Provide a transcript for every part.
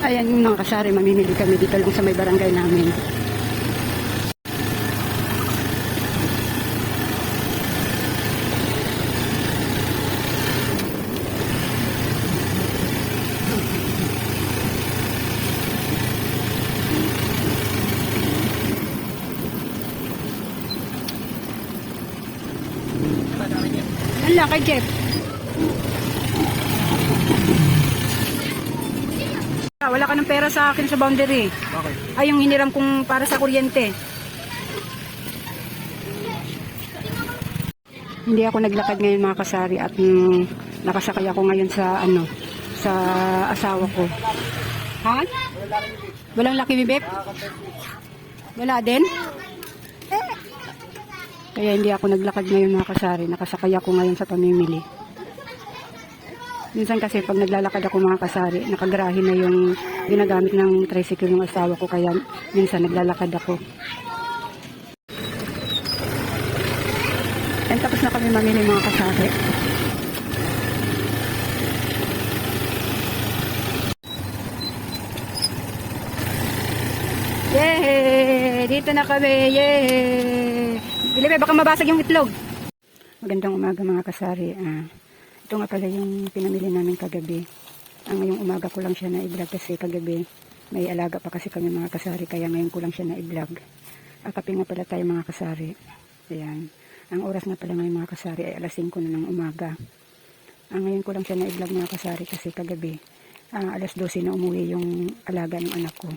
Ayan yung mga kasari, mamimili kami dito lang sa may barangay namin. Ang laki, Jeff. Ah, Wala ka ng pera sa akin sa boundary. Bakit? Ay, yung hiniram kong para sa kuryente. Hindi ako naglakad ngayon mga kasari at mm, nakasakay ako ngayon sa ano sa asawa ko. Ha? Walang laki bibip? Wala din? Kaya hindi ako naglakad ngayon mga kasari. Nakasakay ako ngayon sa pamimili. Minsan kasi pag naglalakad ako mga kasari, nakagrahe na yung ginagamit ng tricycle ng asawa ko. Kaya minsan naglalakad ako. And tapos na kami mamili mga kasari. Yay! Dito na kami! Yay! Bilibe, baka mabasag yung itlog. Magandang umaga mga kasari. Ah, ito nga pala yung pinamili namin kagabi. Ang ngayong umaga ko lang siya na-vlog kasi kagabi may alaga pa kasi kami mga kasari kaya ngayon ko lang siya na-vlog. Akapi nga pala tayo mga kasari. Ayan. Ang oras nga pala ngayon mga kasari ay alas 5 na ng umaga. Ang ngayon ko lang siya na-vlog mga kasari kasi kagabi ah, alas 12 na umuwi yung alaga ng anak ko.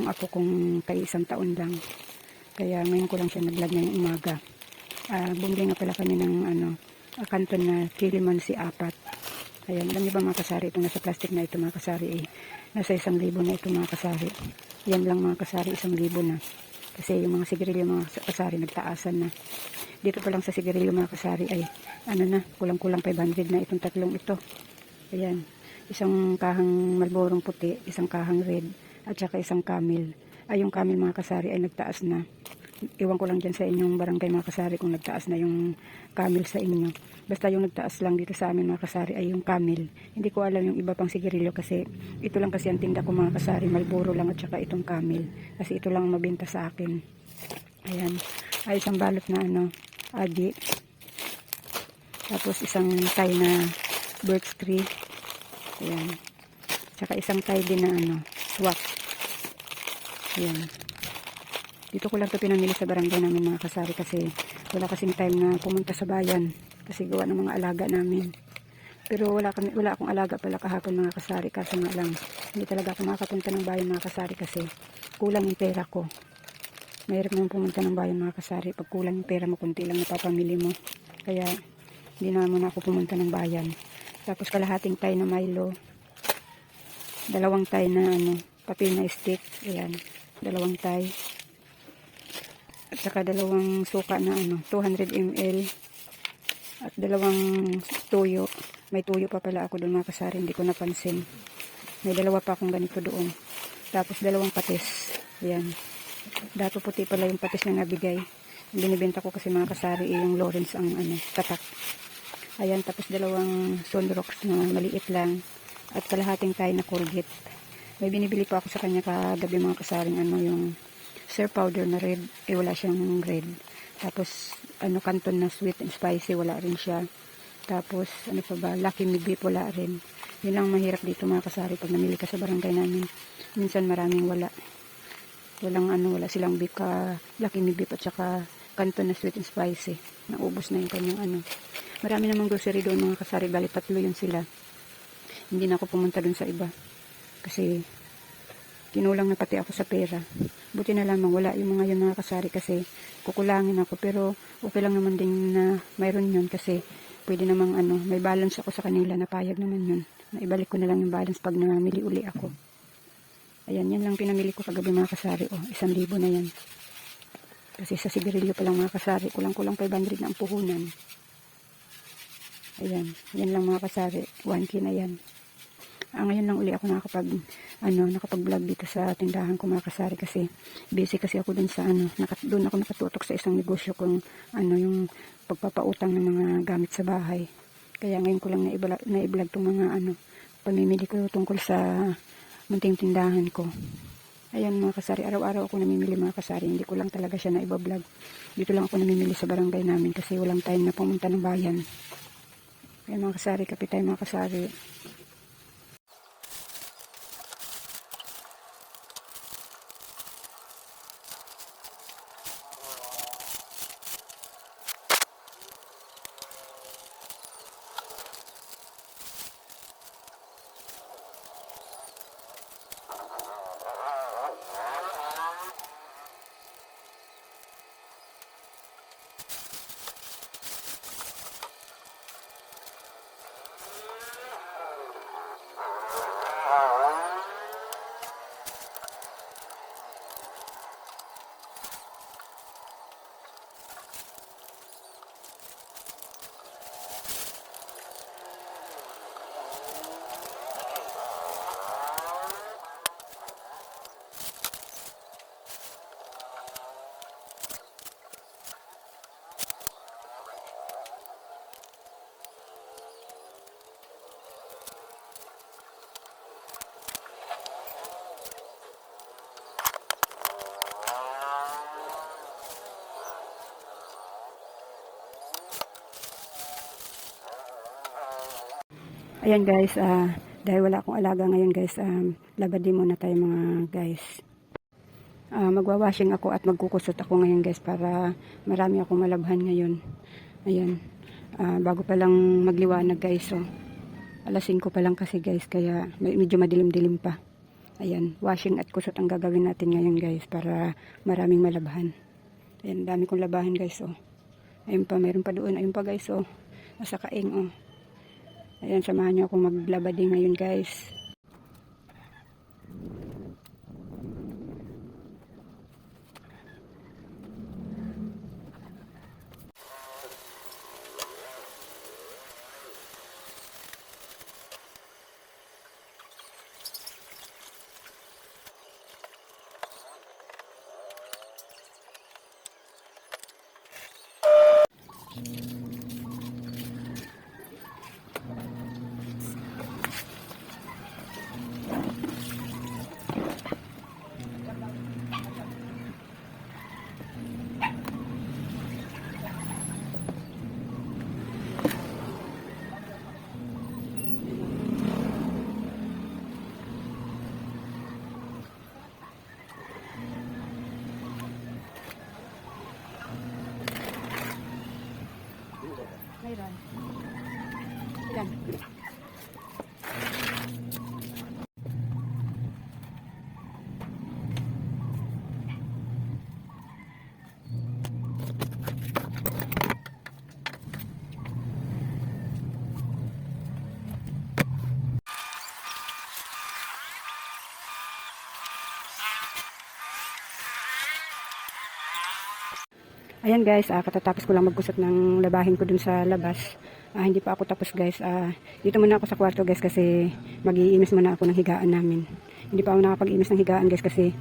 Yung apo kong kay isang taon lang. Kaya ngayon ko lang siya na-vlog ngayong umaga. Ah, bumili nga pala kami ng ano, kanton na Kiliman si apat. Ayan, alam niyo mga kasari, ito nasa plastic na ito mga kasari eh. Nasa isang libo na ito mga kasari. Yan lang mga kasari, isang libo na. Kasi yung mga sigarilyo mga kasari nagtaasan na. Dito pa lang sa sigarilyo mga kasari ay ano na, kulang-kulang 500 na itong tatlong ito. Ayan, isang kahang malborong puti, isang kahang red, at saka isang camel. Ay yung camel mga kasari ay nagtaas na. Iwan ko lang dyan sa inyong barangay mga kasari kung nagtaas na yung camel sa inyo. Basta yung nagtaas lang dito sa amin mga kasari ay yung camel. Hindi ko alam yung iba pang sigarilyo kasi ito lang kasi ang tinda ko mga kasari. Malboro lang at saka itong camel. Kasi ito lang ang mabenta sa akin. Ayan. Ay isang balot na ano, adi. Tapos isang tie na birch tree. Ayan. Tsaka isang tie din na ano, swak. Ayan. Dito ko lang ito pinamili sa barangay namin mga kasari kasi wala kasing time na pumunta sa bayan kasi gawa ng mga alaga namin. Pero wala, kami, wala akong alaga pala kahapon mga kasari kasi nga lang hindi talaga ako makapunta ng bayan mga kasari kasi kulang yung pera ko. Mahirap naman pumunta ng bayan mga kasari pag kulang yung pera mo kunti lang napapamili mo. Kaya hindi na muna ako pumunta ng bayan. Tapos kalahating tayo na Milo. Dalawang tayo na ano, papel na stick. Ayan. Dalawang tayo. At saka dalawang suka na ano, 200 ml. At dalawang tuyo. May tuyo pa pala ako doon mga kasari. Hindi ko napansin. May dalawa pa akong ganito doon. Tapos dalawang patis. Ayan. Dato puti pala yung patis na nabigay. Binibenta ko kasi mga kasari eh, yung Lawrence ang ano, tatak. Ayan, tapos dalawang sunrocks na maliit lang. At kalahating tayo na Colgate. May binibili pa ako sa kanya kagabi mga kasaring ano yung sir powder na red. Eh wala siyang red. Tapos ano kanton na sweet and spicy wala rin siya. Tapos ano pa ba lucky me beef wala rin. Yun lang mahirap dito mga kasari pag namili ka sa barangay namin. Minsan maraming wala. Walang ano wala silang beef ka lucky me beef at saka kanton na sweet and spicy. Naubos na yung kanyang ano. Marami namang grocery doon mga kasari. Bali tatlo yun sila. Hindi na ako pumunta doon sa iba. Kasi kinulang na pati ako sa pera. Buti na lamang wala yung mga yun mga kasari kasi kukulangin ako. Pero okay lang naman din na mayroon yun kasi pwede namang ano, may balance ako sa kanila. Napayag naman yun. Naibalik ko na lang yung balance pag namili uli ako. Ayan, yan lang pinamili ko kagabi mga kasari. O, isang libo na yan. Kasi sa sigarilyo pa lang mga kasari, kulang-kulang 500 na ang puhunan. Ayan, yan lang mga kasari. 1K na yan. Ah, ngayon lang uli ako nakakapag, ano, nakapag-vlog dito sa tindahan ko mga kasari kasi busy kasi ako dun sa, ano, nakat, dun ako nakatutok sa isang negosyo kung, ano, yung pagpapautang ng mga gamit sa bahay. Kaya ngayon ko lang na-vlog itong mga, ano, pamimili ko tungkol sa munting tindahan ko. Ayan mga kasari, araw-araw ako namimili mga kasari. Hindi ko lang talaga siya na ibablog. Dito lang ako namimili sa barangay namin kasi walang time na pumunta ng bayan. Ayan mga kasari, kapit tayo mga kasari. Ayan guys, ah dahil wala akong alaga ngayon guys, um, labadi muna tayo mga guys. Ah, magwa-washing ako at magkukusot ako ngayon guys para marami akong malabhan ngayon. Ayan, Ah, bago pa lang magliwanag guys. So, alas 5 pa lang kasi guys, kaya medyo madilim-dilim pa. Ayan, washing at kusot ang gagawin natin ngayon guys para maraming malabhan. Ayan, dami kong labahan guys. Oh. Ayun pa, mayroon pa doon. Ayun pa guys. Oh. Nasa kaing. Oh. Ayan, samahan niyo akong maglaba ngayon guys. Mayroon. Ilan? Ayan guys, ah, katatapos ko lang magkusot ng labahin ko dun sa labas. Ah, hindi pa ako tapos guys. Ah, dito muna ako sa kwarto guys kasi mag-iimis muna ako ng higaan namin. Hindi pa ako nakapag-imis ng higaan guys kasi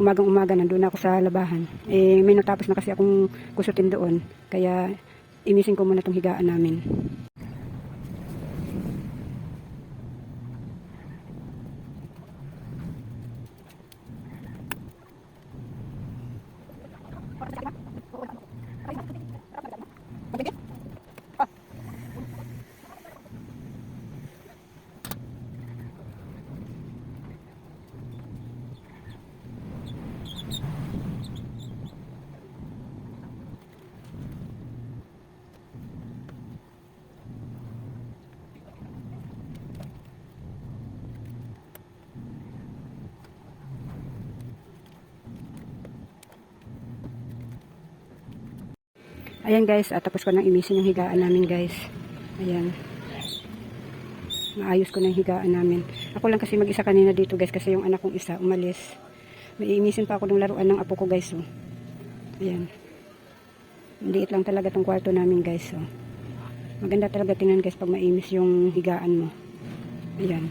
umagang umaga nandun ako sa labahan. Eh, may natapos na kasi akong kusutin doon. Kaya imisin ko muna tong higaan namin. Ayan guys, at tapos ko nang imisin yung higaan namin guys. Ayan. Maayos ko na yung higaan namin. Ako lang kasi mag-isa kanina dito guys kasi yung anak kong isa umalis. May pa ako ng laruan ng apo ko guys. Oh. Ayan. Liit lang talaga tong kwarto namin guys. Oh. Maganda talaga tingnan guys pag maimis yung higaan mo. Ayan.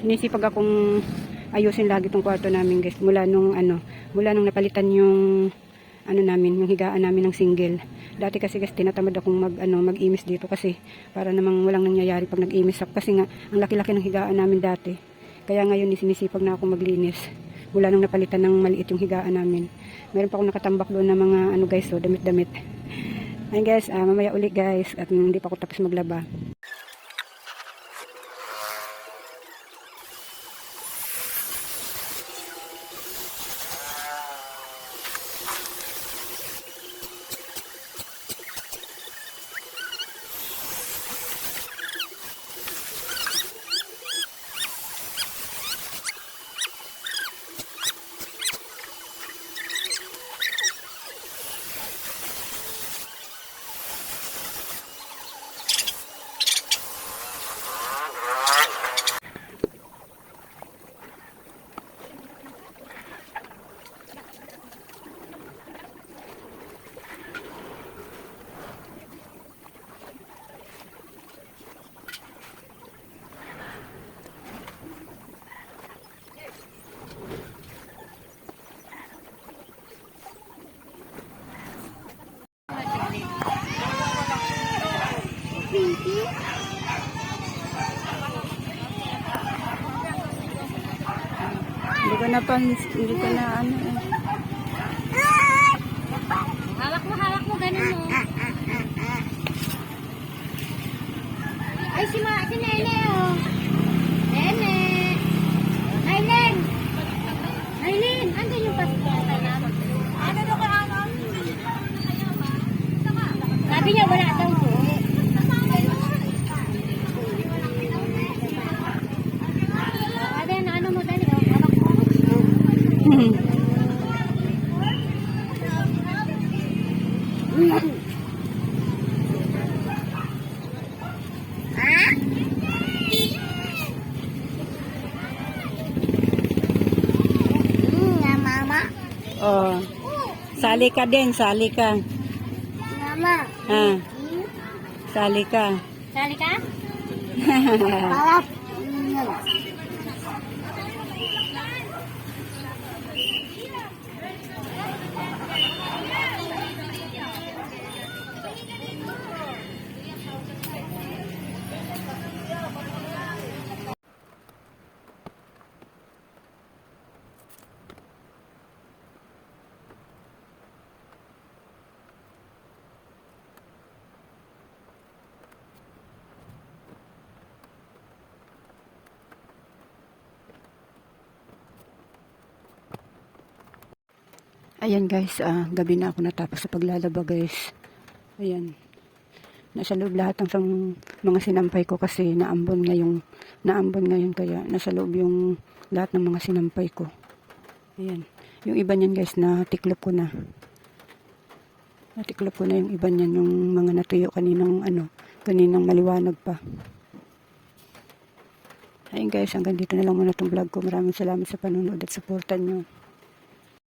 Sinisipag akong ayusin lagi tong kwarto namin guys mula nung ano, mula nung napalitan yung ano namin, yung higaan namin ng single. Dati kasi guys tinatamad akong mag ano, mag-imis dito kasi para namang walang nangyayari pag nag-imis ako kasi nga ang laki-laki ng higaan namin dati. Kaya ngayon sinisipag na ako maglinis. Mula nung napalitan ng maliit yung higaan namin. Meron pa akong nakatambak doon na mga ano guys, so damit-damit. Ayun guys, ah, mamaya uli guys. At hindi pa ako tapos maglaba. Hindi ko na pan, hindi ko na ano eh. Hawak mo, hawak mo, ganun mo. Ay, si, Ma, si Nene, oh. Nene. Nailin. Nailin, andun yung passport na. Ano na ka, ano? Sabi niya, wala daw po. Sabi na, ano mo, dali, oh. Hawak mo. Hmm, mama. Oh. Sali ka din, sali ka. Mama. Ha, sali ka. Sali ka? Harap. Ayan guys, ah, gabi na ako natapos sa paglalaba guys. Ayan. Nasa loob lahat ng mga sinampay ko kasi naambon ngayong naambon ngayon kaya nasa loob yung lahat ng mga sinampay ko. Ayan. Yung iba niyan guys na tiklop ko na. Natiklop ko na yung iba niyan yung mga natuyo kaninang ano, kaninang maliwanag pa. Ayun guys, hanggang dito na lang muna itong vlog ko. Maraming salamat sa panonood at supportan nyo.